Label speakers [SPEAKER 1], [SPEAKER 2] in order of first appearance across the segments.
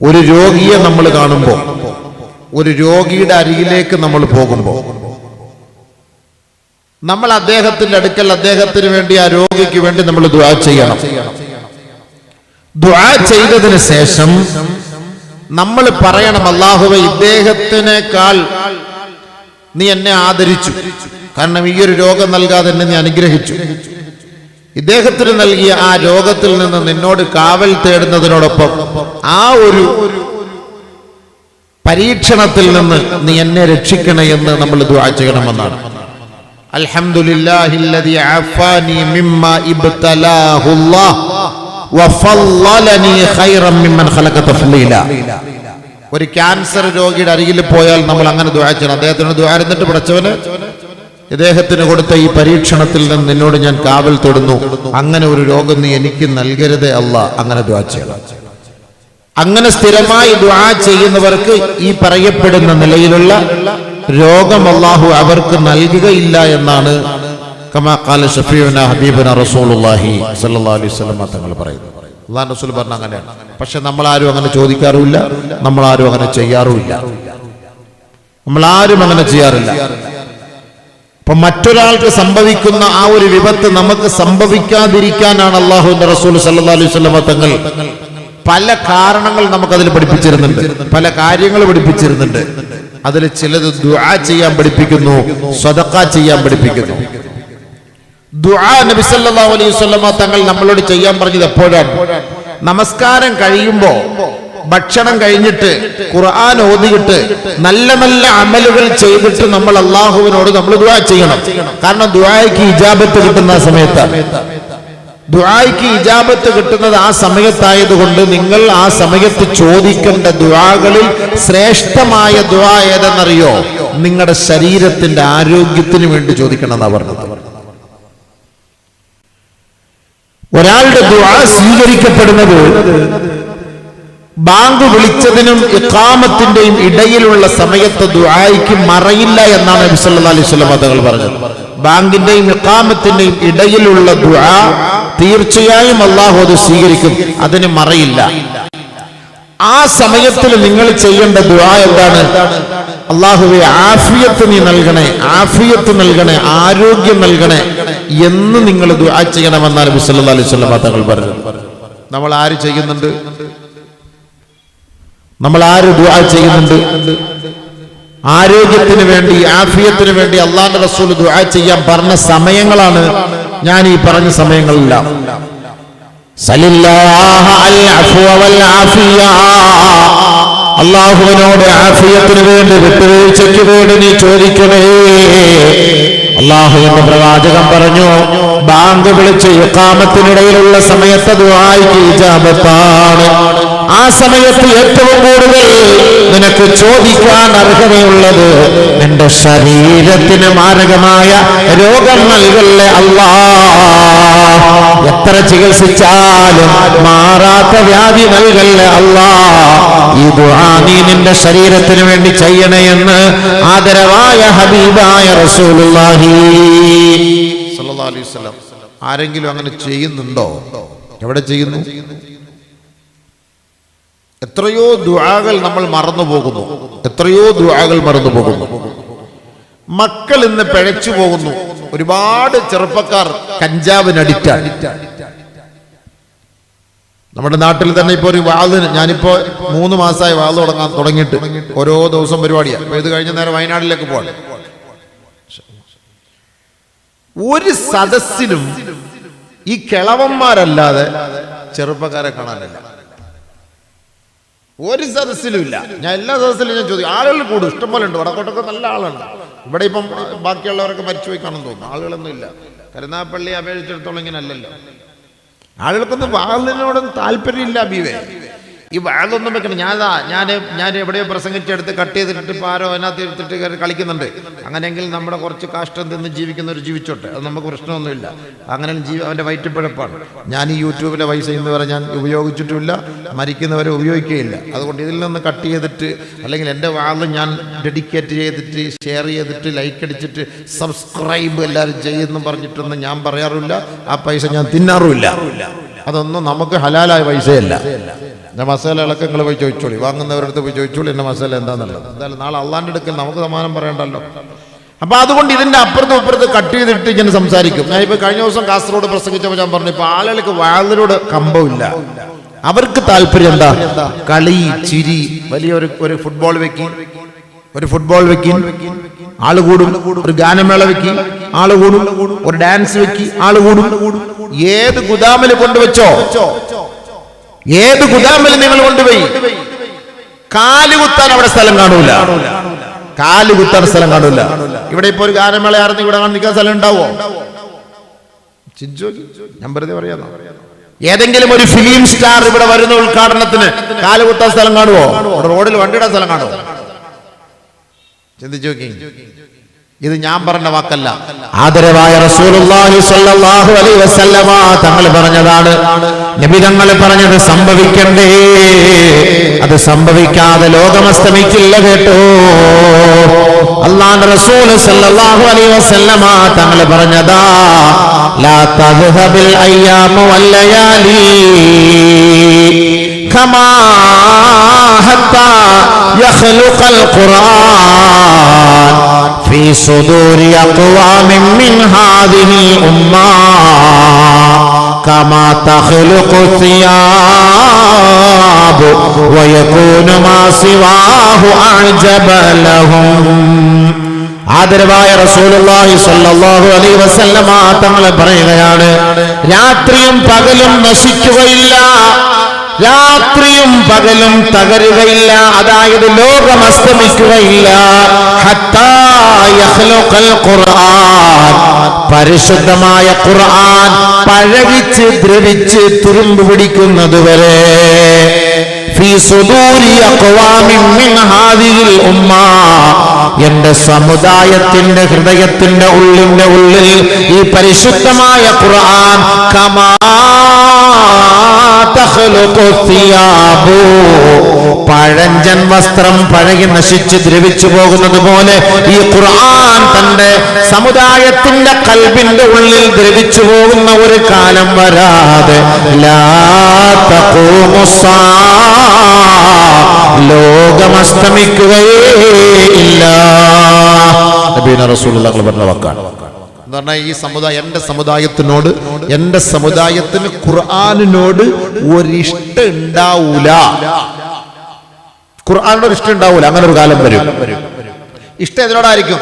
[SPEAKER 1] ഒരു രോഗിയെ നമ്മൾ കാണുമ്പോൾ ഒരു രോഗിയുടെ അരികിലേക്ക് നമ്മൾ പോകുമ്പോൾ നമ്മൾ അദ്ദേഹത്തിന്റെ അടുക്കൽ അദ്ദേഹത്തിന് വേണ്ടി ആ രോഗിക്ക് വേണ്ടി നമ്മൾ ദുആ ചെയ്യണം. ദുആ ചെയ്തതിന് ശേഷം നമ്മൾ പറയണം അള്ളാഹുവെ ഇദ്ദേഹത്തിനേക്കാൾ നീ എന്നെ ആദരിച്ചു. കാരണം ഈ ഒരു രോഗം നൽകാതെ എന്നെ നീ അനുഗ്രഹിച്ചു. ഇദ്ദേഹത്തിന് നൽകിയ ആ രോഗത്തിൽ നിന്ന് നിന്നോട് കാവൽ തേടുന്നതിനോടൊപ്പം ആ ഒരു പരീക്ഷണത്തിൽ നിന്ന് നീ എന്നെ രക്ഷിക്കണേ എന്ന് നമ്മൾ ദുആ ചെയ്യണമെന്നാണ്. അൽഹംദുലില്ലാഹില്ലദി അഫാനി മിമ്മ ഇബ്തലാഹുല്ലാഹ് വഫല്ലലനി ഖൈറൻ മിമ്മൻ ഖലഖ തഫ്ലീല. ഒരു ക്യാൻസർ രോഗിയുടെ അരികിൽ പോയാൽ നമ്മൾ അങ്ങനെ ദുആ ചെയ്യണം. അദ്ദേഹത്തിന് ദുആ ഇരുന്നിട്ട് പഠിച്ചവന് ഇദ്ദേഹത്തിന് കൊടുത്ത ഈ പരീക്ഷണത്തിൽ നിന്ന് നിന്നോട് ഞാൻ കാവൽ തൊടുന്നു. അങ്ങനെ ഒരു രോഗം നീ എനിക്ക് നൽകരുതേ അല്ല. അങ്ങനെ ദുആ ചെയ്യണം. അങ്ങനെ സ്ഥിരമായി ദ്വാ ചെയ്യുന്നവർക്ക് ഈ പറയപ്പെടുന്ന നിലയിലുള്ള രോഗം അള്ളാഹു അവർക്ക് നൽകുകയില്ല എന്നാണ് കമാ ഖാല ഷഫീഉന ഹബീബുന സ്വല്ലല്ലാഹു അലൈഹി തങ്ങൾ പറയുന്നത്. അള്ളാഹു റസൂൽ പറഞ്ഞ അങ്ങനെയാണ്. പക്ഷെ നമ്മൾ ആരും അങ്ങനെ ചോദിക്കാറുമില്ല നമ്മൾ ആരും അങ്ങനെ ചെയ്യാറുമില്ല. നമ്മൾ ആരും അങ്ങനെ ചെയ്യാറില്ല. അപ്പൊ മറ്റൊരാൾക്ക് സംഭവിക്കുന്ന ആ ഒരു വിപത്ത് നമുക്ക് സംഭവിക്കാതിരിക്കാനാണ് അള്ളാഹുന്റെ റസൂൽ സല്ലല്ലാഹു അലൈഹി തങ്ങൾ പല കാരണങ്ങൾ നമുക്കതിൽ പഠിപ്പിച്ചിരുന്നുണ്ട്. പല കാര്യങ്ങൾ പഠിപ്പിച്ചിരുന്നുണ്ട്. അതിൽ ചിലത് ദുആ ചെയ്യാൻ പഠിപ്പിക്കുന്നു സ്വതക്ക ചെയ്യാൻ പഠിപ്പിക്കുന്നു. ദുആ നബി സല്ലല്ലാഹു അലൈഹി വസല്ലമ തങ്ങൾ നമ്മളോട് ചെയ്യാൻ പറഞ്ഞത് എപ്പോഴാണ്? നമസ്കാരം കഴിയുമ്പോ ഭക്ഷണം കഴിഞ്ഞിട്ട് ഖുർആൻ ഓതിയിട്ട് നല്ല നല്ല അമലുകൾ ചെയ്തിട്ട് നമ്മൾ അള്ളാഹുവിനോട് നമ്മൾ ദുആ ചെയ്യണം. കാരണം ദുആയ്ക്ക് ഇജാബത്ത് കിട്ടുന്ന സമയത്ത്. ദുആയ്ക്ക് ഇജാബത്ത് കിട്ടുന്നത് ആ സമയത്തായതുകൊണ്ട് നിങ്ങൾ ആ സമയത്ത് ചോദിക്കേണ്ട ദുആകളിൽ ശ്രേഷ്ഠമായ ദുആ ഏതെന്നറിയോ? നിങ്ങളുടെ ശരീരത്തിന്റെ ആരോഗ്യത്തിന് വേണ്ടി ചോദിക്കണം എന്നാ പറഞ്ഞത്. ഒരാളുടെ ദുആ സ്വീകരിക്കപ്പെടുന്നത് ബാങ്ക് വിളിച്ചതിനും ഇക്കാമത്തിന്റെയും ഇടയിലുള്ള സമയത്ത് ദുആയ്ക്ക് മറയില്ല എന്നാണ് നബി സല്ലല്ലാഹു അലൈഹി വസല്ലം തങ്ങൾ പറഞ്ഞത്. ബാങ്കിന്റെയും ഇക്കാമത്തിന്റെയും ഇടയിലുള്ള ദുആ തീർച്ചയായും അള്ളാഹു അത് സ്വീകരിക്കും. അതിന് മറയില്ല. ആ സമയത്തിൽ നിങ്ങൾ ചെയ്യേണ്ട ദുആ എന്താണ്? അള്ളാഹുവെ ആഫിയത്ത് നീ നൽകണേ ആഫിയത്ത് നൽകണേ ആരോഗ്യം നൽകണേ എന്ന് നിങ്ങൾ ദുആ ചെയ്യണമെന്നാണ് നബി സല്ലല്ലാഹു അലൈഹി വസല്ലം തങ്ങൾ പറഞ്ഞത്. നമ്മൾ ആര് ചെയ്യുന്നുണ്ട്? നമ്മൾ ആര് ദുആ ചെയ്യുന്നുണ്ട്? ആരോഗ്യത്തിന് വേണ്ടി ആഫിയത്തിന് വേണ്ടി അള്ളാന്റെ റസൂൽ ദുആ ചെയ്യാൻ പറഞ്ഞ സമയങ്ങളാണ് ഞാൻ ഈ പറഞ്ഞ സമയങ്ങളെല്ലാം. അള്ളാഹുവിനോട് ആഫിയത്തിന് വേണ്ടി വിട്ടുവീഴ്ചയ്ക്ക് വേണ്ടി നീ ചോദിക്കണേ. അള്ളാഹുവിന്റെ പ്രവാചകൻ പറഞ്ഞു ബാങ്ക് വിളിച്ച് ഇക്കാമത്തിനിടയിലുള്ള സമയത്ത് ദുആയ്ക്ക് ഇജാബത്താണ്. ആ സമയത്ത് ഏറ്റവും കൂടുതൽ നിനക്ക് ചോദിക്കാൻ അർഹതയുള്ളത് നിന്റെ ശരീരത്തിന് മാരകമായ രോഗം നൽകല്ലേ എത്ര ചികിത്സിച്ചാലും മാറാത്ത വ്യാധി നൽകല്ലേ അല്ലാ? ഈ ദുആ നീ നിന്റെ ശരീരത്തിന് വേണ്ടി ചെയ്യണേ എന്ന് ആദരവായ ഹബീബായ റസൂലുള്ളാഹി സല്ലല്ലാഹു അലൈഹി വസല്ലം. ആരെങ്കിലും അങ്ങനെ ചെയ്യുന്നുണ്ടോ? എവിടെ ചെയ്യുന്നു? എത്രയോ ദുആകൾ നമ്മൾ മറന്നു പോകുന്നു. എത്രയോ ദുആകൾ മറന്നു പോകുന്നു. മക്കൾ ഇന്ന് പിഴച്ചു പോകുന്നു. ഒരുപാട് ചെറുപ്പക്കാർ കഞ്ചാവിന് അഡിക്റ്റാണ് നമ്മുടെ നാട്ടിൽ തന്നെ ഇപ്പൊ ഒരു വാതിന് ഞാനിപ്പോ മൂന്ന് മാസമായി വാത് തുടങ്ങാൻ തുടങ്ങിയിട്ട് ഓരോ ദിവസം പരിപാടിയാണ് അപ്പൊ ഇത് കഴിഞ്ഞ നേരം വയനാട്ടിലേക്ക് പോകണം ഒരു സദസ്സിനും ഈ കിളവന്മാരല്ലാതെ ചെറുപ്പക്കാരെ കാണാനില്ല. ഒരു സദസ്സിലും ഇല്ല. ഞാൻ എല്ലാ സദസ്സിലും ഞാൻ ചോദിക്കും ആളുകൾ കൂടും ഇഷ്ടംപോലെ ഉണ്ട്. വടക്കോട്ടൊക്കെ നല്ല ആളുണ്ട് ഇവിടെ ഇപ്പം ബാക്കിയുള്ളവരൊക്കെ മരിച്ചുപോയി കാണും തോന്നുന്നു. ആളുകളൊന്നും ഇല്ല. കരുനാപ്പള്ളി അപേക്ഷിച്ചിടത്തോളം ഇങ്ങനെ അല്ലല്ലോ ആളുകൾക്കൊന്നും വാഹനോടൊന്നും താല്പര്യമില്ല അബീവേ ഈ വാളൊന്നും വെക്കണം ഞാനതാ ഞാൻ ഞാൻ എവിടെയോ പ്രസംഗിച്ചെടുത്ത് കട്ട് ചെയ്തിട്ട് ഇപ്പോൾ ആരോ അതിനകത്ത് എടുത്തിട്ട് കളിക്കുന്നുണ്ട്. അങ്ങനെയെങ്കിൽ നമ്മുടെ കുറച്ച് കാഷ്ടം തിന്ന് ജീവിക്കുന്നവർ ജീവിച്ചോട്ടെ. അത് നമുക്ക് പ്രശ്നമൊന്നുമില്ല. അങ്ങനെ ജീവ അവന്റെ വയറ്റിപ്പിഴപ്പാണ്. ഞാൻ ഈ യൂട്യൂബിലെ പൈസ എന്ന് പറഞ്ഞാൽ ഞാൻ ഉപയോഗിച്ചിട്ടുമില്ല. മരിക്കുന്നവരെ ഉപയോഗിക്കുകയില്ല. അതുകൊണ്ട് ഇതിൽ നിന്ന് കട്ട് ചെയ്തിട്ട് അല്ലെങ്കിൽ എന്റെ വാൾ ഞാൻ ഡെഡിക്കേറ്റ് ചെയ്തിട്ട് ഷെയർ ചെയ്തിട്ട് ലൈക്ക് അടിച്ചിട്ട് സബ്സ്ക്രൈബ് എല്ലാവരും ചെയ്യുന്നു പറഞ്ഞിട്ടൊന്നും ഞാൻ പറയാറില്ല ആ പൈസ ഞാൻ തിന്നാറുമില്ല. അതൊന്നും നമുക്ക് ഹലാലായ പൈസയല്ല. എന്റെ മസാല ഇളക്കം നിങ്ങൾ പോയി ചോദിച്ചോളി. വാങ്ങുന്നവരുടെ അടുത്ത് പോയി ചോദിച്ചോളി എന്റെ മസാല എന്താണെന്നുള്ളത് എന്തായാലും നാളെ അള്ളാന്റെ അടുക്കൽ നമുക്ക് സമാനം പറയണ്ടല്ലോ. അപ്പോൾ അതുകൊണ്ട് ഇതിന്റെ അപ്പുറത്തും അപ്പുറത്ത് കട്ട് ചെയ്തിട്ട് ഇങ്ങനെ സംസാരിക്കും. ഞാൻ ഇപ്പൊ കഴിഞ്ഞ ദിവസം കാസർഗോഡ് പ്രസംഗിച്ചപ്പോൾ ഞാൻ പറഞ്ഞു ഇപ്പൊ ആളുകൾക്ക് വാതിനോട് കമ്പമില്ല അവർക്ക് താല്പര്യം എന്താ? കളി ചിരി വലിയൊരു ഒരു ഫുട്ബോൾ വെക്കി. ഒരു ഫുട്ബോൾ വെക്കി. ആൾ കൂടും ഒരു ഗാനമേള വെക്കി. ആൾ കൂടും ഒരു ഡാൻസ് വെക്കി. ആൾ കൂടും. ഏത് ഗുദാമിൽ കൊണ്ടുവച്ചോ? ഏത് ഗുദാമിൽ നിങ്ങൾ കൊണ്ടുപോയി? കാലുകുത്താൻ അവിടെ സ്ഥലം കാണൂല. കാലുകുത്താൻ സ്ഥലം കാണൂല. ഇവിടെ ഇപ്പൊ ഒരു ഗാനമേള ആയിരുന്നു ഇവിടെ നിൽക്കാൻ സ്ഥലം ഉണ്ടാവോ? ഏതെങ്കിലും ഒരു ഫിലിം സ്റ്റാർ ഇവിടെ വരുന്ന ഉദ്ഘാടനത്തിന് കാലുകുത്താൻ സ്ഥലം കാണുവോ? റോഡിൽ വണ്ടിയുടെ സ്ഥലം കാണുവോ? ചിന്തിച്ചു നോക്കി ഇത് ഞാൻ പറഞ്ഞ വാക്കല്ല.
[SPEAKER 2] ആദരവായ റസൂലുള്ളാഹി സ്വല്ലല്ലാഹു അലൈഹി വസല്ലമ തങ്ങൾ പറഞ്ഞതാണ്. നബി തങ്ങൾ പറഞ്ഞത് സംഭവിക്കണ്ടേ. അത് സംഭവിക്കാതെ ലോകം അസ്തമിക്കില്ല കേട്ടോ. അല്ലാണ്ട് റസൂൽ സല്ലല്ലാഹു അലൈഹി വസല്ലമ തങ്ങൾ പറഞ്ഞതാ ലാ തദ്ഹബിൽ അയ്യാമു വല്ലയാലി കമാ ഹത്താ യഖ്ലുഖൽ ഖുർആൻ. في صدور أقوام من هذه الأمة كما تخلق الثياب ويكون ما سواه أعجب لهم ആദരവായ റസൂലുള്ളാഹി സ്വല്ലല്ലാഹു അലൈഹി വസല്ലമ തങ്ങൾ പറയുകയാണ് രാത്രിയും പകലും നശിക്കുകയില്ല രാത്രിയും പകലും തകരുകയില്ല. അതായത് ലോകം അസ്തമിക്കുകയില്ല. ഖുർആൻ. പരിശുദ്ധമായ ഖുർആൻ പഴകിച്ച് ദ്രവിച്ച് തുരുമ്പ് പിടിക്കുന്നത് വരെ. എന്റെ സമുദായത്തിന്റെ ഹൃദയത്തിന്റെ ഉള്ളിന്റെ ഉള്ളിൽ ഈ പരിശുദ്ധമായ ഖുർആൻ കമാ പഴഞ്ചൻ വസ്ത്രം പഴകി നശിച്ച് ദ്രവിച്ചു പോകുന്നത് പോലെ ഈ ഖുർആൻ തന്റെ സമുദായത്തിന്റെ കൽബിന്റെ ഉള്ളിൽ ദ്രവിച്ചു പോകുന്ന ഒരു കാലം വരാതെ ലാ തഖൂമുസ്സാ ലോകം അസ്തമിക്കുകയേ ഇല്ല. നബീന റസൂലുള്ളാഹി പറഞ്ഞ വാക്കാണ്.
[SPEAKER 1] എന്ന് പറഞ്ഞാൽ ഈ സമുദായം എന്റെ സമുദായത്തിനോട് എന്റെ സമുദായത്തിന് ഖുർആാനിനോട് ഒരിഷ്ടം ഉണ്ടാവൂല ഖുർആാനോട് ഒരു ഇഷ്ടം ഉണ്ടാവൂല അങ്ങനെ ഒരു കാലം വരും. ഇഷ്ടം എതിനോടായിരിക്കും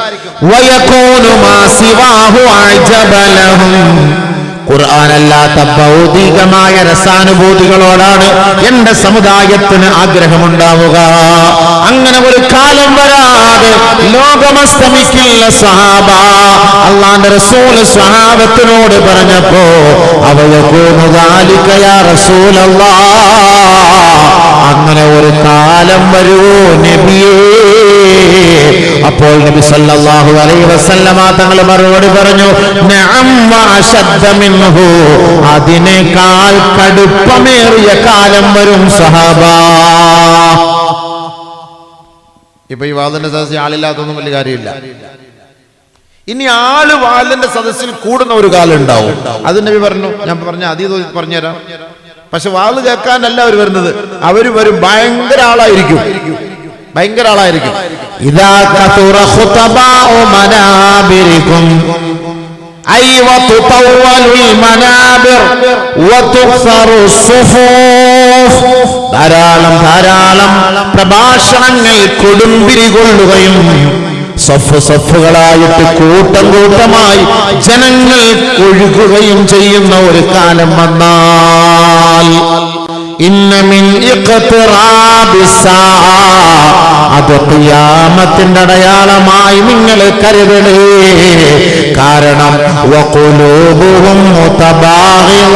[SPEAKER 2] ഖുർആനല്ലാത്ത ഭൗതികമായ രസാനുഭൂതികളോടാണ് എന്റെ സമുദായത്തിന് ആഗ്രഹമുണ്ടാവുക. അങ്ങനെ ഒരു കാലം വരാതെ ലോകമസ്തമിക്കില്ല സഹാബ അള്ളാന്റെ റസൂൽ സഹാബത്തിനോട് പറഞ്ഞപ്പോ അവയകൂനുദാലിക്കയാ റസൂലല്ലാ. അങ്ങനെ ഒരു കാലം വരൂ നബിയേ. അപ്പോൾ നബി സല്ലല്ലാഹു അലൈഹി വസല്ലമ തങ്ങൾ മറുപടി പറഞ്ഞു നഅം മിൻഹു. അതിനേക്കാൾ കടുപ്പമേറിയ കാലം വരും സഹബ.
[SPEAKER 1] ഇപ്പൊ ഈ വാതിന്റെ സദസ്സിൽ ആളില്ലാത്തൊന്നും വലിയ കാര്യമില്ല. ഇനി ആൾ വാലിന്റെ സദസ്സിൽ കൂടുന്ന ഒരു കാലം ഉണ്ടാവും. അത് നബി പറഞ്ഞു. ഞാൻ പറഞ്ഞ അതീത പറഞ്ഞുതരാം. പക്ഷെ വാൾ കേൾക്കാനല്ല അവർ വരുന്നത്. അവർ വരും ഭയങ്കര ആളായിരിക്കും. ഭയങ്കര ആളായിരിക്കും.
[SPEAKER 2] أي وتطول المنابر وتكثر الصفوف ധാരാളം ധാരാളം പ്രഭാഷണങ്ങൾ കൊടുമ്പിരി കൊള്ളുകയും സഫ് സഫുകളായിട്ട് കൂട്ടം കൂട്ടമായി ജനങ്ങൾ ഒഴുകുകയും ചെയ്യുന്ന ഒരു കാലം വന്നാൽ ഇന്ന മിൻ ഇഖ്തിറാബി സാഅ അത് ഖിയാമത്തിന്റെ അടയാളമായി നിങ്ങൾ കരുതണേ കാരണം വഖുലൂബുഹും മുതബാഗിള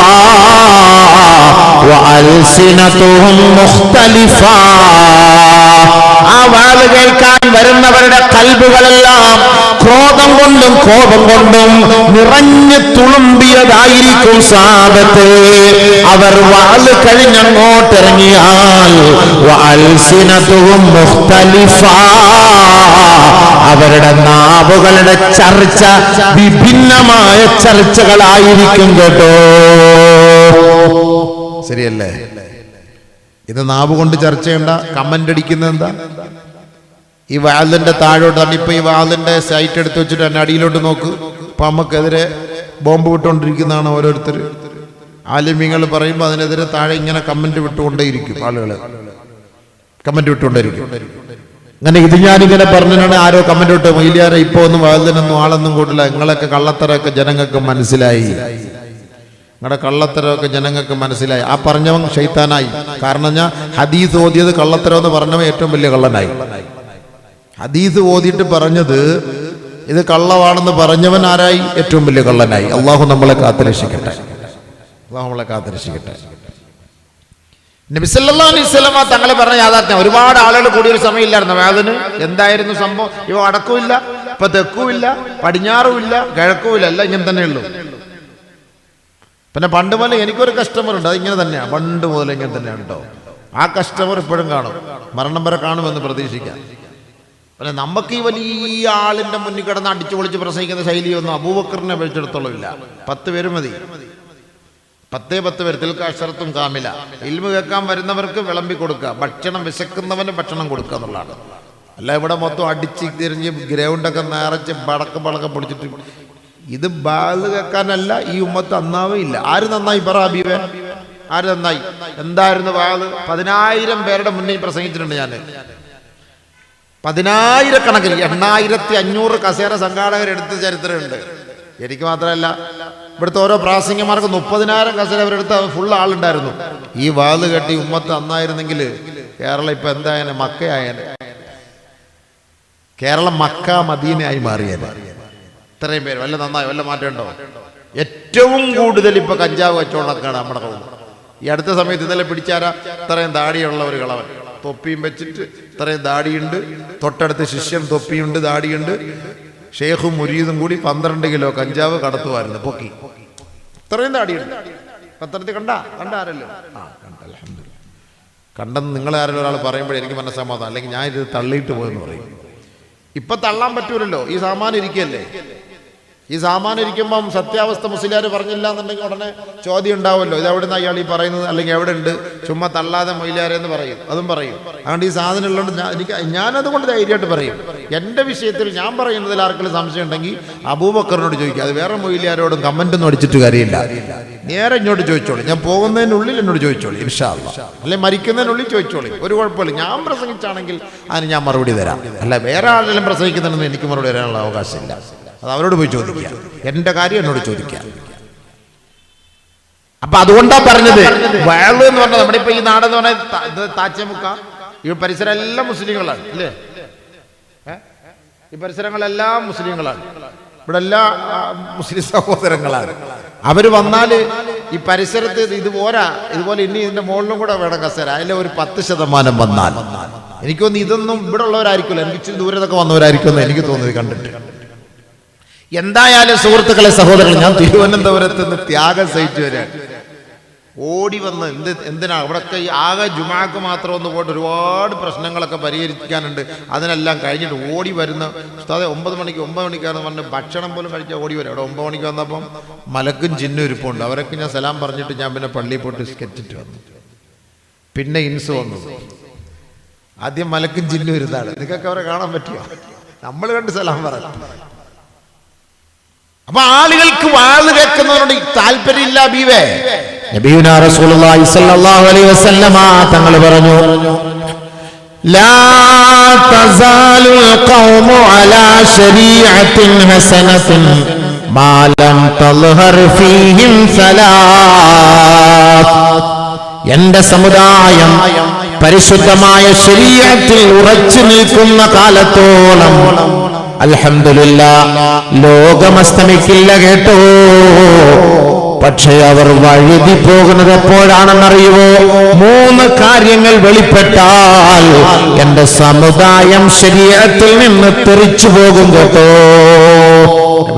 [SPEAKER 2] മുഖ്തലിഫ കേൾക്കാൻ വരുന്നവരുടെ കൽബുകളെല്ലാം ക്രോധം കൊണ്ടും കോപം കൊണ്ടും നിറഞ്ഞു തുളുമ്പിയതായിരിക്കും സാപത്ത് അവർ വാൾ കഴിഞ്ഞങ്ങോട്ടിറങ്ങിയാൽ അവരുടെ നാവുകളുടെ ചർച്ച വിഭിന്നമായ ചർച്ചകളായിരിക്കും കേട്ടോ.
[SPEAKER 1] ശരിയല്ലേ? ഇത് നാവ് കൊണ്ട് ചർച്ച ചെയ്യണ്ട കമന്റ് അടിക്കുന്നത് എന്താ? ഈ വാലിന്റെ തന്നെ ഇപ്പൊ ഈ വാലിന്റെ സൈറ്റ് എടുത്ത് വെച്ചിട്ട് എന്നെ അടിയിലോട്ട് നോക്ക്. അപ്പൊ നമുക്കെതിരെ ബോംബ് വിട്ടുകൊണ്ടിരിക്കുന്നതാണ് ഓരോരുത്തർ ആലിമ്യങ്ങൾ പറയുമ്പോൾ അതിനെതിരെ താഴെ ഇങ്ങനെ കമന്റ് വിട്ടുകൊണ്ടേയിരിക്കും ആളുകൾ കമന്റ് വിട്ടുകൊണ്ടേയിരിക്കും. അങ്ങനെ ഇത് ഞാനിങ്ങനെ പറഞ്ഞിട്ടാണ് ആരോ കമന്റ് വിട്ടു മൊയിലിയാരെ ഇപ്പൊ ഒന്നും വാലിനൊന്നും ആളൊന്നും കൂടില്ല നിങ്ങളൊക്കെ കള്ളത്തരമൊക്കെ ജനങ്ങൾക്ക് മനസ്സിലായി. നിങ്ങളുടെ കള്ളത്തരമൊക്കെ ജനങ്ങൾക്ക് മനസ്സിലായി. ആ പറഞ്ഞവൻ ഷെയ്ത്താനായി കാരണം ഞാൻ ഹദീസ് ഓതിയത് കള്ളത്തരം എന്ന് പറഞ്ഞവൻ ഏറ്റവും വലിയ കള്ളനായി. ഹദീസ് ഓതിയിട്ട് പറഞ്ഞത് ഇത് കള്ളവാണെന്ന് പറഞ്ഞവൻ ആരായി? ഏറ്റവും വലിയ കള്ളനായി. അള്ളാഹു നമ്മളെ കാത്തുരക്ഷിക്കട്ടെ. അള്ളാഹു നമ്മളെ കാത്തുരക്ഷിക്കട്ടെ. നബിസല്ലാ തങ്ങൾ പറഞ്ഞ യാഥാർത്ഥ്യം. ഒരുപാട് ആളുകൾ കൂടിയൊരു സമയമില്ലായിരുന്നു. വേദന എന്തായിരുന്നു സംഭവം? ഇവ അടക്കുമില്ല ഇപ്പൊ തെക്കുമില്ല പടിഞ്ഞാറുമില്ല. കിഴക്കുമില്ല. എല്ലാം ഇങ്ങനെ തന്നെയുള്ളൂ. പിന്നെ പണ്ട് മുതലേ എനിക്കൊരു കസ്റ്റമർ ഉണ്ട് അതിങ്ങനെ തന്നെയാണ് പണ്ട് മുതൽ ഇങ്ങനെ തന്നെയാണ് കേട്ടോ ആ കസ്റ്റമർ ഇപ്പോഴും കാണും. മരണം വരെ കാണുമെന്ന് പ്രതീക്ഷിക്കാം. പിന്നെ നമുക്ക് ഈ വലിയ ആളിന്റെ മുന്നിൽ കിടന്ന് അടിച്ചു പൊളിച്ച് പ്രസംഗിക്കുന്ന ശൈലിയൊന്നും അബൂബക്കറിനെ അപേക്ഷിച്ചിടത്തോളം ഇല്ല. പത്ത് പേര് മതി. പത്തേ പത്ത് പേര്. തിൽക്കാശ്രത്തും കാമില. ഇൽമ കേൾക്കാൻ വരുന്നവർക്ക് വിളമ്പി കൊടുക്കുക. ഭക്ഷണം വിശക്കുന്നവന് ഭക്ഷണം കൊടുക്കുക എന്നുള്ളതാണ്. അല്ല ഇവിടെ മൊത്തം അടിച്ച് തിരിഞ്ഞ് ഗ്രൗണ്ടൊക്കെ നിറച്ച് പടക്കം ബടക്ക പൊടിച്ചിട്ട് ഇത് ബാൽ കേൾക്കാനല്ല ഈ ഉമ്മത്ത് നന്നാവേ ഇല്ല. ആര് നന്നായി പറ അബീബേ ആര് നന്നായി? എന്തായിരുന്നു ബാൽ? പതിനായിരം പേരുടെ മുന്നിൽ പ്രസംഗിച്ചിട്ടുണ്ട് ഞാൻ പതിനായിരക്കണക്കിന് എണ്ണായിരത്തി അഞ്ഞൂറ് കസേര സംഘാടകർ എടുത്ത ചരിത്രമുണ്ട്. എനിക്ക് മാത്രമല്ല ഇവിടുത്തെ ഓരോ പ്രാസംഗികമാർക്ക് മുപ്പതിനായിരം കസേര അവരെടുത്ത് ഫുൾ ആളുണ്ടായിരുന്നു. ഈ വാത് കെട്ടി ഉമ്മത്ത് അന്നായിരുന്നെങ്കിൽ കേരളം ഇപ്പൊ എന്തായാലും മക്കയായാലും കേരളം മക്ക മദീനയായി മാറിയത് ഇത്രയും പേര് വല്ല നന്നായി വല്ല മാറ്റമുണ്ടോ ഏറ്റവും കൂടുതൽ ഇപ്പൊ കഞ്ചാവ് കച്ചവടക്കാണ് നമ്മുടെ കൗമ ഈ അടുത്ത സമയത്ത് ഇന്നലെ പിടിച്ചാരാ? ഇത്രയും താടിയുള്ള ഒരു കളവൻ. തൊപ്പിയും വെച്ചിട്ട് ഇത്രയും താടിയുണ്ട് തൊട്ടടുത്ത് ശിഷ്യൻ തൊപ്പിയുണ്ട് താടിയുണ്ട് ഷേഖും മുരീദും കൂടി പന്ത്രണ്ട് കിലോ കഞ്ചാവ് കടത്തുമായിരുന്നു പൊക്കി. ഇത്രയും താടിയുണ്ട് പത്രത്തിൽ കണ്ട? കണ്ട ആരല്ലോ? ആ കണ്ട. കണ്ടെന്ന് നിങ്ങളെ ആരെങ്കിലും ഒരാൾ പറയുമ്പോഴേ എനിക്ക് മനസ്സമാധാനം. അല്ലെങ്കിൽ ഞാൻ ഇത് തള്ളിയിട്ട് പോയെന്ന് പറയും. ഇപ്പൊ തള്ളാൻ പറ്റൂലല്ലോ. ഈ സാമാനം ഇരിക്കല്ലേ? ഈ സാമാനം ഇരിക്കുമ്പം സത്യാവസ്ഥ മുസ്ലിയാർ പറഞ്ഞില്ല എന്നുണ്ടെങ്കിൽ ഉടനെ ചോദ്യം ഉണ്ടാവുമല്ലോ. ഇത് എവിടെ നിന്ന് അയാൾ ഈ പറയുന്നത്? അല്ലെങ്കിൽ എവിടെ ഉണ്ട് ചുമ്മാ തള്ളാതെ മൊയിലാരെന്ന് പറയും. അതും പറയും. അതുകൊണ്ട് ഈ സാധനം ഉള്ളതുകൊണ്ട് എനിക്ക് ഞാനതുകൊണ്ട് ധൈര്യമായിട്ട് പറയും. എന്റെ വിഷയത്തിൽ ഞാൻ പറയുന്നതിൽ ആർക്കെങ്കിലും സംശയം ഉണ്ടെങ്കിൽ അബൂബക്കറിനോട് ചോദിക്കുക. അത് വേറെ മൊയിലാരോടും കമന്റ് ഒന്നും അടിച്ചിട്ട് കാര്യമില്ല. നേരെ ഇങ്ങോട്ട് ചോദിച്ചോളൂ. ഞാൻ പോകുന്നതിനുള്ളിൽ എന്നോട് ചോദിച്ചോളൂ ഇൻഷാ അല്ലാ അല്ലെ മരിക്കുന്നതിനുള്ളിൽ ചോദിച്ചോളൂ. ഒരു കുഴപ്പമില്ല. ഞാൻ പ്രസംഗിച്ചാണെങ്കിൽ അതിന് ഞാൻ മറുപടി തരാം. അല്ല വേറെ ആരെങ്കിലും പ്രസംഗിക്കുന്നുണ്ടെന്ന് എനിക്ക് മറുപടി തരാനുള്ള അവകാശമില്ല. അത് അവരോട് പോയി ചോദിക്കുക. എന്റെ കാര്യം എന്നോട് ചോദിക്കുക. അപ്പൊ അതുകൊണ്ടാ പറഞ്ഞത് വയൾ എന്ന് പറഞ്ഞാൽ നമ്മുടെ ഇപ്പൊ ഈ നാടെന്ന് പറഞ്ഞാൽ താച്ചമുക്ക ഈ പരിസരം എല്ലാം മുസ്ലിങ്ങളാണ് അല്ലേ? ഈ പരിസരങ്ങളെല്ലാം മുസ്ലിങ്ങളാണ്. ഇവിടെ എല്ലാ മുസ്ലിം സഹോദരങ്ങളാണ്. അവർ വന്നാൽ ഈ പരിസരത്ത് ഇത് പോരാ ഇതുപോലെ ഇനി ഇതിന്റെ മുകളിലും കൂടെ വേണം കസേര. അതിലെ ഒരു പത്ത് ശതമാനം വന്നാൽ. എനിക്ക് തോന്നുന്നു ഇതൊന്നും ഇവിടെ ഉള്ളവരായിരിക്കില്ല. എനിക്ക് ദൂരത്തൊക്കെ വന്നവരായിരിക്കും എനിക്ക് തോന്നുന്നത് കണ്ടിട്ട്. എന്തായാലും സുഹൃത്തുക്കളെ സഹോദരങ്ങൾ ഞാൻ തിരുവനന്തപുരത്ത് നിന്ന് ത്യാഗം സഹിച്ചു വരാൻ. ഓടി വന്ന് എന്ത് എന്തിനാ? ഈ ആകെ ജുമാക്ക് മാത്രം ഒന്ന് പോയിട്ട് ഒരുപാട് പ്രശ്നങ്ങളൊക്കെ പരിഹരിക്കാനുണ്ട്. അതിനെല്ലാം കഴിഞ്ഞിട്ട് ഓടി വരുന്ന ഉസ്താദെ ഒമ്പത് മണിക്ക് ഒമ്പത് മണിക്കാന്ന് പറഞ്ഞ് ഭക്ഷണം പോലും കഴിച്ചാൽ ഓടി വരും. അവിടെ ഒമ്പത് മണിക്ക് വന്നപ്പം മലക്കും ചിന്നും ഇരിപ്പുണ്ട്. അവരൊക്കെ ഞാൻ സലാം പറഞ്ഞിട്ട് ഞാൻ പിന്നെ പള്ളിയിൽ പോയിട്ട് സ്കെച്ചിട്ട് വന്നു. പിന്നെ ഇൻസ് വന്നു. ആദ്യം മലക്കും ചിന്നും ഇരുന്നാണ്. നിങ്ങൾക്ക് അവരെ കാണാൻ പറ്റിയോ? നമ്മൾ കണ്ട് സലാം പറഞ്ഞു അപ്പൊ ആളുകൾക്ക് വാള് കേൾക്കുന്നവരോട് താല്പര്യമില്ല ബീവേ
[SPEAKER 2] നബിയുന റസൂലുള്ളാഹി സ്വല്ലല്ലാഹു അലൈഹി വസല്ലമ തങ്ങൾ പറഞ്ഞു لا تزال القوم على شريعة حسنة ما لم تظهر فيهم ثلاث എന്റെ സമുദായം പരിശുദ്ധമായ ശരീരത്തിൽ ഉറച്ചു നിൽക്കുന്ന കാലത്തോളം അൽഹംദുലില്ല ലോകമസ്തമിക്കില്ല കേട്ടോ. പക്ഷേ അവർ വഴുതി പോകുന്നത് എപ്പോഴാണെന്നറിയുമോ മൂന്ന് കാര്യങ്ങൾ വെളിപ്പെട്ടാൽ എന്റെ സമുദായം ശരീരത്തിൽ നിന്ന് തെറിച്ചു പോകും കേട്ടോ.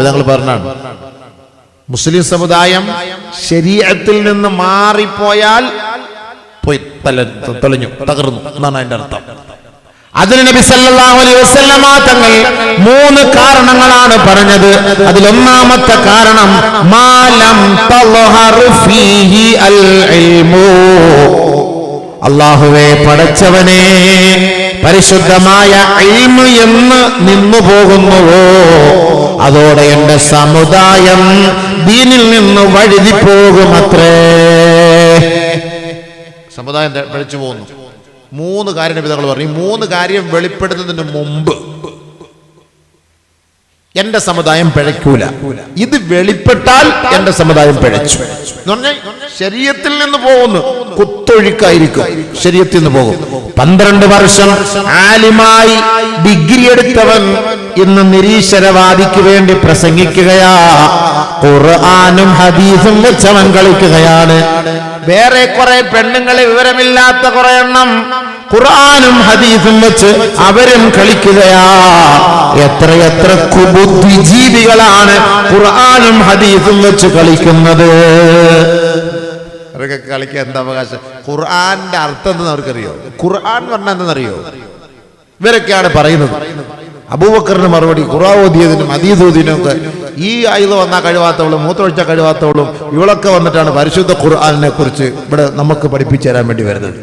[SPEAKER 1] ഞങ്ങൾ പറഞ്ഞാണ് മുസ്ലിം സമുദായം ശരീരത്തിൽ നിന്ന് മാറിപ്പോയാൽ പോയി തല തെളിഞ്ഞു തകർന്നു എന്നാണ് അതിന്റെ അർത്ഥം.
[SPEAKER 2] അതിന് നബി സല്ലല്ലാഹു അലൈഹി വസല്ലമ തങ്ങൾ മൂന്ന് കാരണങ്ങളാണ് പറഞ്ഞത്. അതിലൊന്നാമത്തെ കാരണം മാലം ഫീഹി അൽ ഇൽമു അല്ലാഹുവേ പടച്ചവനെ പരിശുദ്ധമായ ഇൽമു എന്ന് നിന്നു പോകുന്നുവോ? അതോടെ എന്റെ സമുദായം ദീനിൽ നിന്ന് വഴുതി പോകുമത്രേ
[SPEAKER 1] സമുദായം പഠിച്ചു പോകുന്നു മൂന്ന് കാര്യം പിതാക്കൾ പറഞ്ഞു. ഈ മൂന്ന് കാര്യം വെളിപ്പെടുത്തുന്നതിന് മുമ്പ് എന്റെ സമുദായം പിഴയ്ക്കൂല. ഇത് വെളിപ്പെട്ടാൽ എന്റെ സമുദായം പിഴച്ചു. എന്ന് ശരീരത്തിൽ നിന്ന് പോകുന്നു. കുത്തൊഴുക്കായിരിക്കും. ശരീരത്തിൽ നിന്ന് പോകും.
[SPEAKER 2] പന്ത്രണ്ട് വർഷം ആലിമായി ഡിഗ്രി എടുത്തവൻ ഇന്ന് നിരീശ്വരവാദിക്ക് വേണ്ടി പ്രസംഗിക്കുകയാ. ഖുർആാനും ഹദീസും വെച്ചവൻ കളിക്കുകയാണ്. വേറെ കുറെ പെണ്ണുങ്ങളെ വിവരമില്ലാത്ത കുറെ എണ്ണം ഖുർആാനും ഹദീസും വെച്ച് അവരും കളിക്കുകയാ. എത്ര എത്ര കുബുദ്ധിജീവികളാണ് ഖുർആാനും ഹദീസും വെച്ച് കളിക്കുന്നത്.
[SPEAKER 1] അവരൊക്കെ കളിക്കാൻ എന്താ അവകാശം? ഖുർആന്റെ അർത്ഥം എന്തെന്ന് അവർക്കറിയോ? ഖുർആൻ പറഞ്ഞാൽ എന്തെന്നറിയോ? ഇവരൊക്കെയാണ് പറയുന്നത്. അബൂബക്കറിന് മറുപടി ഖുറാൻ ഓതിയതിനും അതീതോതിനും ഒക്കെ ഈ ആയുധ വന്നാൽ കഴിവാത്തവളും മൂത്തൊഴിച്ച കഴിവാത്തവളും ഇവളൊക്കെ വന്നിട്ടാണ് പരിശുദ്ധ ഖുർആാനിനെ കുറിച്ച് ഇവിടെ നമുക്ക് പഠിപ്പിച്ചു തരാൻ വേണ്ടി വരുന്നത്.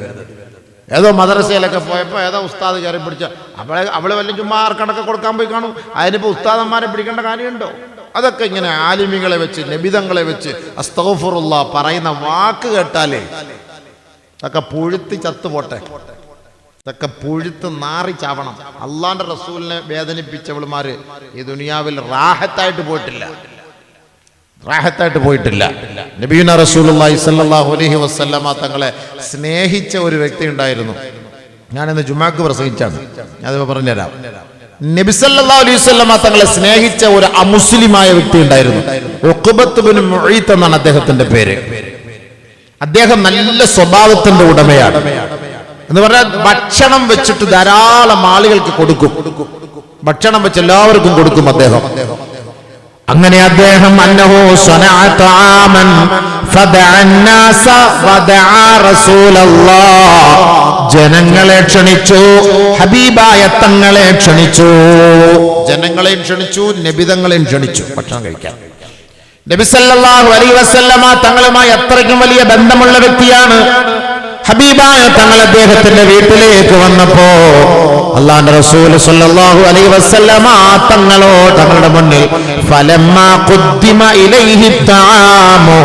[SPEAKER 1] ഏതോ മദ്രസയിലൊക്കെ പോയപ്പോൾ ഏതോ ഉസ്താദ് കയറി പിടിച്ച അവളെ അവളെ വല്ല ചുമ്മാ ആർക്കണക്കെ കൊടുക്കാൻ പോയി കാണും. അതിനിപ്പോൾ ഉസ്താദന്മാരെ പിടിക്കേണ്ട കാര്യമുണ്ടോ? അതൊക്കെ ഇങ്ങനെ ആലിമികളെ വെച്ച് നബിതങ്ങളെ വെച്ച് അസ്തഫുറുള്ള പറയുന്ന വാക്ക് കേട്ടാലേ അതൊക്കെ പുഴുത്തി ചത്തുപോട്ടെ. ഇതൊക്കെ പുഴുത്ത് നാറി ചാവണം. അള്ളാന്റെ റസൂലിനെ വേദനിപ്പിച്ചവളുമാര് ഈ ദുനിയാവിൽ റാഹത്തായിട്ട് പോയിട്ടില്ല. റാഹത്തായിട്ട് പോയിട്ടില്ല. നബീന റസൂലുള്ളാഹി സ്വല്ലല്ലാഹു അലൈഹി വസല്ലമ തങ്ങളെ സ്നേഹിച്ച ഒരു വ്യക്തി ഉണ്ടായിരുന്നു. ഞാൻ ഇന്ന് ജുമാക്ക് പ്രസംഗിച്ചാണ്. ഞാനത് പറഞ്ഞുതരാം. തങ്ങളെ സ്നേഹിച്ച ഒരു അമുസ്ലിമായ വ്യക്തി ഉണ്ടായിരുന്നു. എന്നാണ് അദ്ദേഹത്തിന്റെ പേര്. അദ്ദേഹം നല്ല സ്വഭാവത്തിന്റെ ഉടമയാണ്. എന്ന് പറഞ്ഞാൽ ഭക്ഷണം വെച്ചിട്ട് ധാരാളം ആളുകൾക്ക് കൊടുക്കും. ഭക്ഷണം വെച്ച് എല്ലാവർക്കും കൊടുക്കും അദ്ദേഹം.
[SPEAKER 2] അങ്ങനെ അദ്ദേഹം അന്നഹോ സ്വനാത്താമൻ ജനങ്ങളെ ക്ഷണിച്ചു ഹബീബായ തങ്ങളെ ക്ഷണിച്ചു.
[SPEAKER 1] ജനങ്ങളെയും ക്ഷണിച്ചു നബിതങ്ങളെയും ക്ഷണിച്ചു ഭക്ഷണം കഴിക്കാൻ.
[SPEAKER 2] നബിസല്ലാഹു അലൈ വസല്ലമ തങ്ങളുമായി അത്രയ്ക്കും വലിയ ബന്ധമുള്ള വ്യക്തിയാണ്. ഹബീബായ തങ്ങൾ അദ്ദേഹത്തിന്റെ വീട്ടിലേക്ക് വന്നപ്പോ അള്ളാന്റെ റസൂൽ സല്ലല്ലാഹു അലൈഹി വസല്ലമ തങ്ങളോ തങ്ങളുടെ മുന്നിൽ ഫലമ്മാ ഖുദ്ദിമ ഇലൈഹി തആമു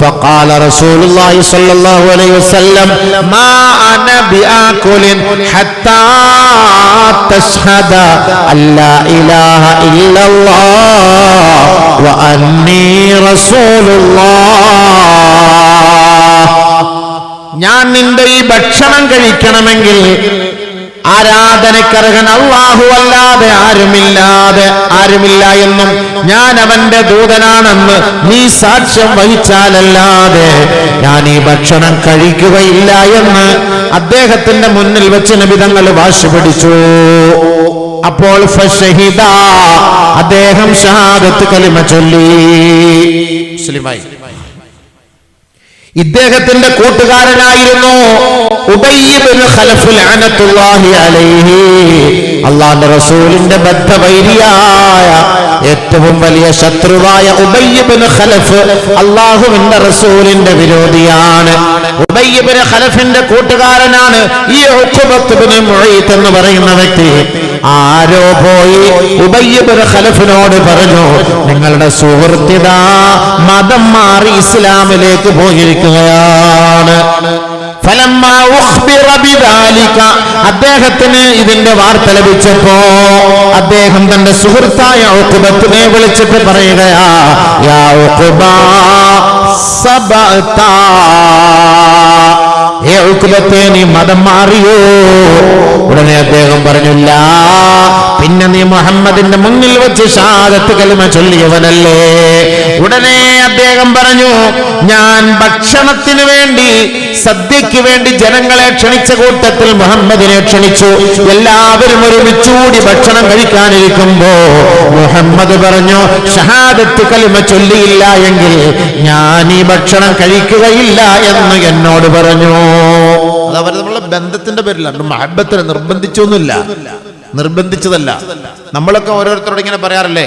[SPEAKER 2] فقال رسول الله صلى الله عليه وسلم ما انا باكل حتى تشهد ان لا اله الا الله واني رسول الله ഞാൻ നിന്റെ ഈ ഭക്ഷണം കഴിക്കണമെങ്കിൽ ആരാധനക്കർഹൻ അള്ളാഹു അല്ലാതെ ആരുമില്ലാതെ ആരുമില്ല എന്നും ഞാൻ അവന്റെ ദൂതനാണെന്ന് നീ സാക്ഷ്യം വഹിച്ചാലല്ലാതെ ഞാൻ ഈ ഭക്ഷണം കഴിക്കുകയില്ല എന്ന് അദ്ദേഹത്തിന്റെ മുന്നിൽ വെച്ച് നബിതങ്ങൾ വാശി പിടിച്ചു. അപ്പോൾ അദ്ദേഹം ഷഹാദത്ത് കലിമ ചൊല്ലി.
[SPEAKER 1] മുസ്ലിമായി
[SPEAKER 2] ഇദ്ദേഹത്തിന്റെ കൂട്ടുകാരനായിരുന്നു അള്ളാന്റെ റസൂലിന്റെ ബദ്ധവൈരിയായ ഏറ്റവും വലിയ ശത്രുവായ ഉബയ്യബിന് ഖലഫ് അള്ളാഹുവിന്റെ റസൂലിന്റെ വിരോധിയാണ്. ഉബയ്യബിന് ഖലഫിന്റെ കൂട്ടുകാരനാണ് ഈ ഉഖബത്ത് ഇബ്നു എന്ന് പറയുന്ന വ്യക്തി. ആരോ പോയി ഉബയ്യബിന് ഖലഫിനോട് പറഞ്ഞു നിങ്ങളുടെ സുഹൃത്തിതാ മതം മാറി ഇസ്ലാമിലേക്ക് പോയിരിക്കുകയാണ്. അദ്ദേഹത്തിന് ഇതിന്റെ വാർത്ത ലഭിച്ചപ്പോ അദ്ദേഹം തന്റെ സുഹൃത്തായ ഒക്കുബത്തിനെ വിളിച്ചിട്ട് പറയുകയാ ഏ നീ മതം മാറിയോ? ഉടനെ അദ്ദേഹം പറഞ്ഞില്ല. പിന്നെ നീ മുഹമ്മദിന്റെ മുന്നിൽ വെച്ച് ഷാദത്ത് കലിമ ചൊല്ലിയവനല്ലേ? ഉടനെ അദ്ദേഹം പറഞ്ഞു ഞാൻ ഭക്ഷണത്തിന് വേണ്ടി സദ്യക്ക് വേണ്ടി ജനങ്ങളെ ക്ഷണിച്ച കൂട്ടത്തിൽ മുഹമ്മദിനെ ക്ഷണിച്ചു. എല്ലാവരും ഒരുമിച്ചുകൂടി ഭക്ഷണം കഴിക്കാനിരിക്കുമ്പോ മുഹമ്മദ് പറഞ്ഞു ഷഹാദത്ത് കലിമ ചൊല്ലിയില്ല എങ്കിൽ ഞാൻ ഈ ഭക്ഷണം കഴിക്കുകയില്ല എന്ന് എന്നോട് പറഞ്ഞു.
[SPEAKER 1] അത് അവർ തമ്മിലുള്ള ബന്ധത്തിന്റെ പേരിലാണ് മഹബത്തിന് നിർബന്ധിച്ചൊന്നുമില്ല. നിർബന്ധിച്ചതല്ല. നമ്മളൊക്കെ ഓരോരുത്തരോട് ഇങ്ങനെ പറയാറില്ലേ?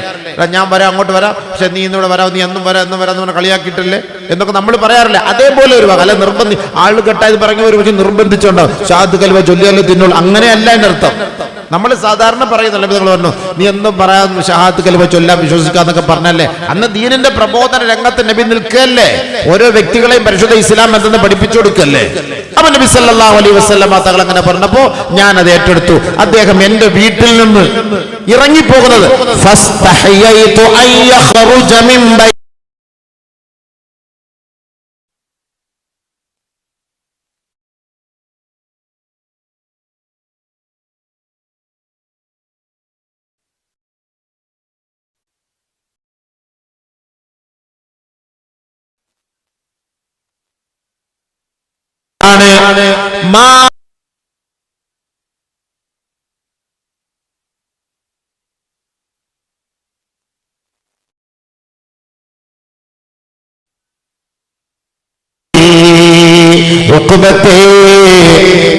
[SPEAKER 1] ഞാൻ വരാം അങ്ങോട്ട് വരാം. പക്ഷെ നീ ഇന്നിവിടെ വരാം നീ എന്നും വരാം എന്നും വരാം എന്ന് കളിയാക്കിയിട്ടില്ലേ? എന്നൊക്കെ നമ്മൾ പറയാറില്ല? അതേപോലെ ഒരു വക അല്ല നിർബന്ധി ആൾ കെട്ടായത് പറഞ്ഞു ഒരു പക്ഷെ നിർബന്ധിച്ചുണ്ടാവും. ഷാദ് കൽവ ചൊല്ലിയാലോ തിന്നോളൂ. അങ്ങനെയല്ല എന്റെ അർത്ഥം. നമ്മൾ സാധാരണ പറയുന്നല്ല നിങ്ങൾ പറഞ്ഞു നീ എന്നും പറയാൻ ഷഹാദ് കലിമ ചൊല്ലാൻ വിശ്വസിക്കാന്നൊക്കെ പറഞ്ഞല്ലേ? അന്ന് ദീനിന്റെ പ്രബോധന രംഗത്ത് നബി നിൽക്കല്ലേ? ഓരോ വ്യക്തികളെയും പരിശുദ്ധ ഇസ്ലാം എന്തെന്ന് പഠിപ്പിച്ചു കൊടുക്കല്ലേ? അപ്പൊ നബി സല്ലാ അലൈ വസല്ലം മാതകൾ അങ്ങനെ പറഞ്ഞപ്പോ ഞാൻ അത് ഏറ്റെടുത്തു. അദ്ദേഹം എന്റെ വീട്ടിൽ നിന്ന് ഇറങ്ങിപ്പോകുന്നത് ആണ് മാ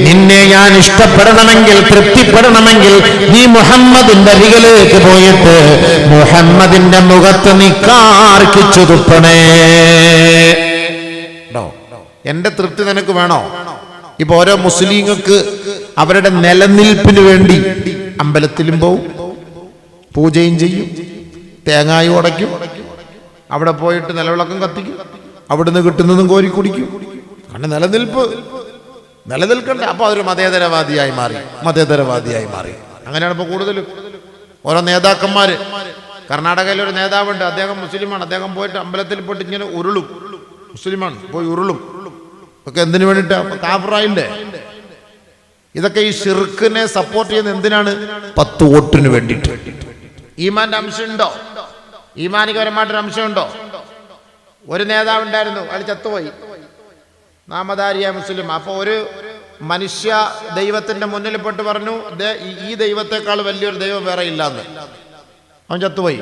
[SPEAKER 1] നിന്നെ ഞാൻ ഇഷ്ടപ്പെടണമെങ്കിൽ തൃപ്തിപ്പെടണമെങ്കിൽ നീ മുഹമ്മദിന്റെ അരികിലേക്ക് പോയിട്ട് മുഹമ്മദിന്റെ മുഖത്ത് നീ കാർക്കിച്ചു തുപ്പണേ. എന്റെ തൃപ്തി നിനക്ക് വേണോ? ഇപ്പൊ ഓരോ മുസ്ലിങ്ങൾക്ക് അവരുടെ നിലനിൽപ്പിന് വേണ്ടി അമ്പലത്തിലും പോവും പൂജയും ചെയ്യും തേങ്ങായും ഉടയ്ക്കും അവിടെ പോയിട്ട് നിലവിളക്കം കത്തിക്കും അവിടുന്ന് കിട്ടുന്നതും കോരി കുടിക്കും. കാരണം നിലനിൽപ്പ് നിലനിൽക്കണ്ടേ. അപ്പൊ അതൊരു മതേതരവാദിയായി മാറി മതേതരവാദിയായി മാറി. അങ്ങനെയാണ് ഇപ്പൊ കൂടുതലും ഓരോ നേതാക്കന്മാര്. കർണാടകയിലെ ഒരു നേതാവുണ്ട്. അദ്ദേഹം മുസ്ലിമാണ്. അദ്ദേഹം പോയിട്ട് അമ്പലത്തിൽ പോയിട്ട് ഇങ്ങനെ ഉരുളും. മുസ്ലിമാണ്. പോയി ഉരുളും. ഒക്കെ എന്തിനു വേണ്ടിട്ടാ? കാഫറായില്ലേ ഇതൊക്കെ ഈ ഷിർക്കിനെ സപ്പോർട്ട് ചെയ്യുന്ന എന്തിനാണ്? പത്ത് വോട്ടിന് വേണ്ടിട്ട് ഈമാന്റെ അംശമുണ്ടോ? ഈമാനികപരമായിട്ടൊരു അംശമുണ്ടോ? ഒരു നേതാവ് ഉണ്ടായിരുന്നു അയാൾ ചത്തുപോയി. നാമധാരിയ മുസ്ലിം. അപ്പൊ ഒരു മനുഷ്യ ദൈവത്തിന്റെ മുന്നിൽ പെട്ട് പറഞ്ഞു "ദേ, ഈ- ഈ ദൈവത്തെക്കാൾ വലിയൊരു ദൈവം വേറെ ഇല്ലാന്ന്. അവൻ ചത്തുപോയി.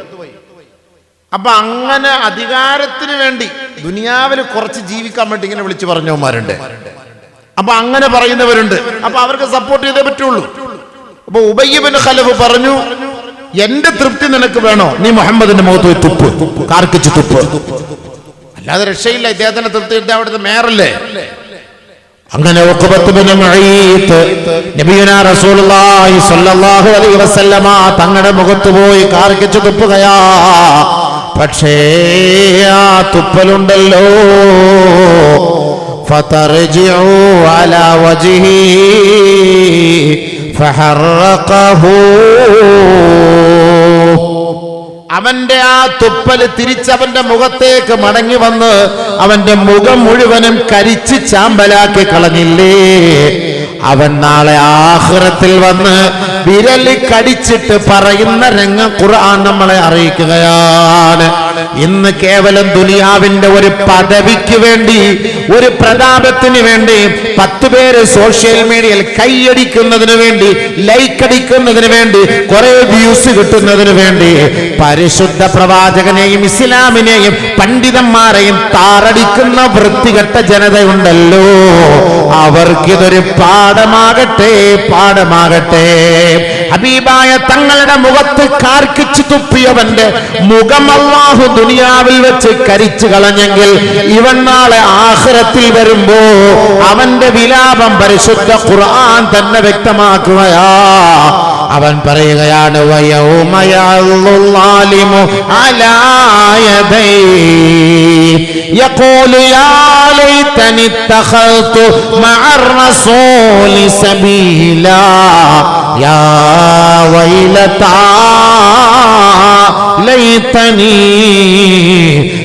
[SPEAKER 1] അപ്പൊ അങ്ങനെ അധികാരത്തിന് വേണ്ടി ദുനിയാവിൽ കുറച്ച് ജീവിക്കാൻ വേണ്ടി ഇങ്ങനെ വിളിച്ചു പറഞ്ഞവന്മാരുണ്ട്. അപ്പൊ അങ്ങനെ പറയുന്നവരുണ്ട്. അപ്പൊ അവർക്ക് സപ്പോർട്ട് ചെയ്തേ പറ്റുള്ളൂ. അപ്പൊ ഉബയ്യബിന് ഖലഫ് പറഞ്ഞു എന്റെ തൃപ്തി നിനക്ക് വേണോ? നീ മുഹമ്മദിന്റെ മുഖത്ത് പോയി തുപ്പ്. കാർക്കിച്ച് തുപ്പ്. അല്ലാതെ രക്ഷയില്ല ഇദ്ദേഹത്തിന്റെ തൃപ്തി അവിടുത്തെ മേയറല്ലേ? അങ്ങനെ തങ്ങളുടെ മുഖത്ത് പോയി കാർക്കിച്ച് തുപ്പുകയാ. പക്ഷേ ആ തുപ്പലുണ്ടല്ലോ. അവന്റെ ആ തുപ്പൽ തിരിച്ചവന്റെ മുഖത്തേക്ക് മടങ്ങി വന്ന് അവന്റെ മുഖം മുഴുവനും കരിച്ച് ചാമ്പലാക്കി കളഞ്ഞില്ലേ. അവൻ നാളെ ആഹ്റത്തിൽ വന്ന് വിരലി കടിച്ചിട്ട് പറയുന്ന രംഗം ഖുർആൻ നമ്മളെ അറിയിക്കുകയാണ്. ഇന്ന് കേവലം ദുനിയാവിന്റെ ഒരു പദവിക്ക് വേണ്ടി ഒരു പ്രതാപത്തിന് വേണ്ടി പത്ത് പേര് സോഷ്യൽ മീഡിയയിൽ കൈയടിക്കുന്നതിന് വേണ്ടി ലൈക്ക് അടിക്കുന്നതിന് വേണ്ടി കുറെ വ്യൂസ് കിട്ടുന്നതിന് വേണ്ടി പരിശുദ്ധ പ്രവാചകനെയും ഇസ്ലാമിനെയും പണ്ഡിതന്മാരെയും താറടിക്കുന്ന വൃത്തികെട്ട ജനതയുണ്ടല്ലോ. അവർക്കിതൊരു പാഠമാകട്ടെ പാഠമാകട്ടെ. ഹബീബായ തങ്ങളുടെ മുഖത്ത് കാർക്കിച്ചു തുപ്പിയവന്റെ മുഖം അള്ളാഹു ദുനിയാവിൽ വെച്ച് കരിച്ചു കളഞ്ഞെങ്കിൽ ഇവൻ നാളെ ആഹ്റത്തിൽ വരുമ്പോ അവന്റെ വിലാപം പരിശുദ്ധ ഖുർആൻ തന്നെ വ്യക്തമാക്കുകയാ. അവൻ പറയുകയാണ് ൂലി സബീല. يا ويلتى ليتني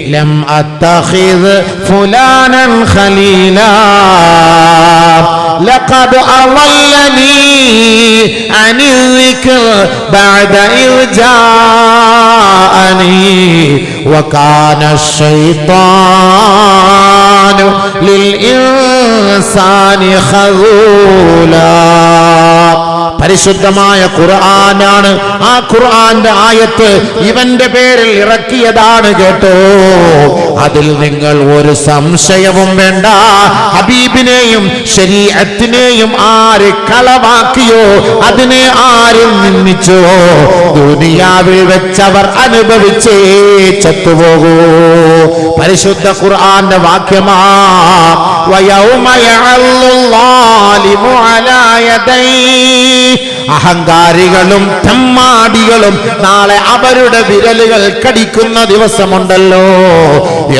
[SPEAKER 1] لم أتخذ فلانا خليلا. لقد اضلني عن الذكر بعد إذ جاءني وكان الشيطان للإنسان خذولا.
[SPEAKER 2] പരിശുദ്ധമായ ഖുർആനാണ്. ആ ഖുർആന്റെ ആയത്ത് ഇവന്റെ പേരിൽ ഇറക്കിയതാണ് കേട്ടോ. അതിൽ നിങ്ങൾ ഒരു സംശയവും വേണ്ട. ഹബീബിനെയും ശരീരത്തിനെയും ആര് കളവാക്കിയോ? അതിനെ ആരും നിന്ദിച്ചോ? ദുനിയാവിൽ വെച്ചവർ അനുഭവിച്ചേ ചത്തുപോകൂ. പരിശുദ്ധ ഖുർആന്റെ വാക്യമാ അഹങ്കാരികളും തെമ്മാടികളും നാളെ അവരുടെ വിരലുകൾ കടിക്കുന്ന ദിവസമുണ്ടല്ലോ.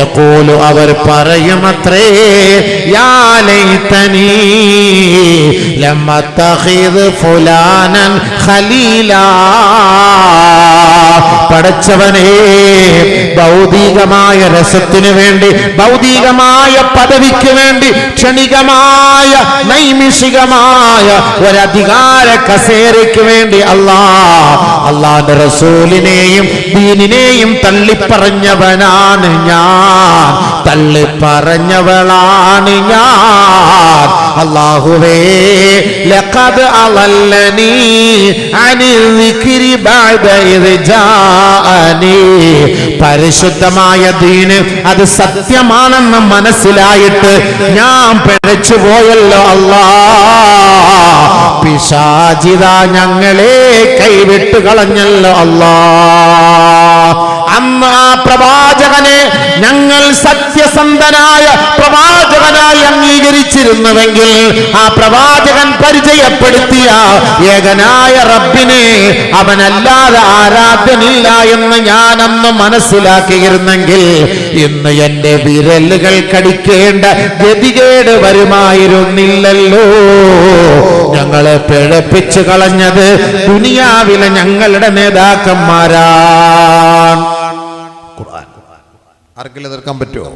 [SPEAKER 2] എപ്പോലും അവർ പറയുമത്രേ യാ ലൈതനീ ലമ്മത്തഖിദ് ഫുലാനൻ പടച്ചവനെ ഭൗതികമായ രസത്തിനു വേണ്ടി ഭൗതികമായ പദവിക്ക് വേണ്ടി ക്ഷണികമായ നൈമിഷികമായ ഒരധികാര കസേരയ്ക്ക് വേണ്ടി അള്ളാ അള്ളാന്റെ റസൂലിനെയും ദീനിനെയും തള്ളിപ്പറഞ്ഞവനാണ് ഞാൻ. തള്ളിപ്പറഞ്ഞവളാണ് ഞാൻ. അള്ളാഹുവേ ലഖദ് അളല്ലനീ അനിൽ ദിക്രി ബഅദ ഇദ് പരിശുദ്ധമായ ദീന് അത് സത്യമാണെന്ന് മനസ്സിലായിട്ട് ഞാൻ പിഴച്ചു പോയല്ലോ അല്ലാ. പിശാചിത ഞങ്ങളെ കൈവിട്ട് കളഞ്ഞല്ലോ അല്ലാ. അന്ന് ആ പ്രവാചകനെ ഞങ്ങൾ സത്യസന്ധനായ പ്രവാചകനായി അംഗീകരിച്ചിരുന്നുവെങ്കിൽ ആ പ്രവാചകൻ പരിചയപ്പെടുത്തിയ ഏകനായ റബ്ബിനെ അവനല്ലാതെ ആരാധ്യനില്ല എന്ന് ഞാനന്ന് മനസ്സിലാക്കിയിരുന്നെങ്കിൽ ഇന്ന് എന്റെ വിരലുകൾ കടിക്കേണ്ട ഗതികേട് വരുമായിരുന്നില്ലല്ലോ. ഞങ്ങളെ പിഴപ്പിച്ചു കളഞ്ഞത് ദുനിയാവിലെ ഞങ്ങളുടെ നേതാക്കന്മാരാണ്.
[SPEAKER 1] ഖുർആൻ ആർക്കെങ്കിലും എതിർക്കാൻ പറ്റുമോ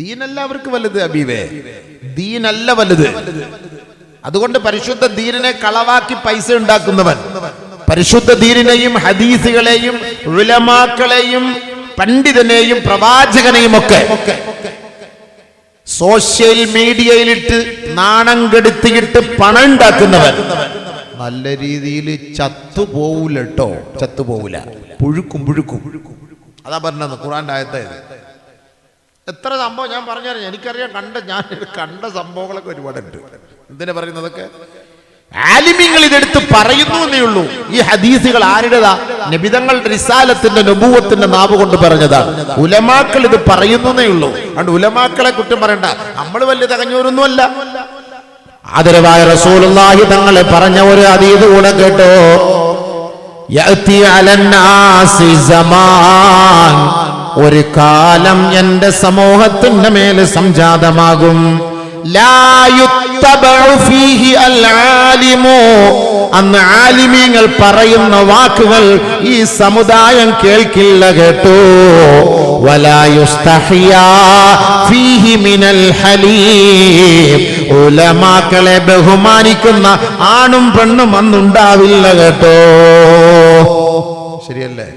[SPEAKER 1] ദീനല്ല അവർക്ക് വലുത് അബീവേ ദീനല്ല വലുത്. അതുകൊണ്ട് പരിശുദ്ധ ദീനിനെ കളവാക്കി പൈസ ഉണ്ടാക്കുന്നവൻ പരിശുദ്ധ ദീനിനെയും ഹദീസുകളെയും ഉലമാക്കളെയും പണ്ഡിതനെയും പ്രവാചകനെയും ഒക്കെ സോഷ്യൽ മീഡിയയിലിട്ട് നാണം കെടുത്തിയിട്ട് പണം ഉണ്ടാക്കുന്നവൻ. നല്ല രീതിയിൽ ചത്തുപോകൂല കേട്ടോ പുഴുക്കും പുഴുക്കും പുഴുക്കും. അതാ പറഞ്ഞത് ഖുറാന്റെ ആയത്തായത് എത്ര സംഭവം ഞാൻ പറഞ്ഞുതരാം എനിക്കറിയാം കണ്ട ഞാൻ കണ്ട സംഭവങ്ങളൊക്കെ ഒരുപാടുണ്ട്. എന്തിനാ പറയുന്നതൊക്കെ? ആലിമ്യങ്ങൾ ഇതെടുത്ത് പറയുന്നു എന്നേ ഉള്ളൂ. ഈ ഹദീസുകൾ ആരുടേതാ? നബിതങ്ങളുടെ റിസാലത്തിന്റെ നബൂവത്തിന്റെ നാവ് കൊണ്ട് പറഞ്ഞതാണ് ഉലമാക്കൾ ഇത് പറയുന്നു എന്നേ ഉള്ളൂ. അതുകൊണ്ട് ഉലമാക്കളെ കുറ്റം പറയണ്ട. നമ്മൾ വലിയ തകഞ്ഞൂരൊന്നുമല്ല
[SPEAKER 2] ആദരവായ റസൂലുള്ളാഹി തങ്ങളെ പറഞ്ഞ ഒരു അതീത് കൂടെ കേട്ടോ. ഒരു കാലം എന്റെ സമൂഹത്തിന്റെ മേൽ സംജാതമാകും. അന്ന് ആലിമീങ്ങൾ പറയുന്ന വാക്കുകൾ ഈ സമുദായം കേൾക്കില്ല കേട്ടോ. വലാ യുസ്തഹിയാ ഫീഹി മിനൽ ഹലീം. ഉലമാക്കളെ ബഹുമാനിക്കുന്ന ആണും പെണ്ണും അന്നുണ്ടാവില്ല കേട്ടോ.
[SPEAKER 1] ശരിയല്ലേ?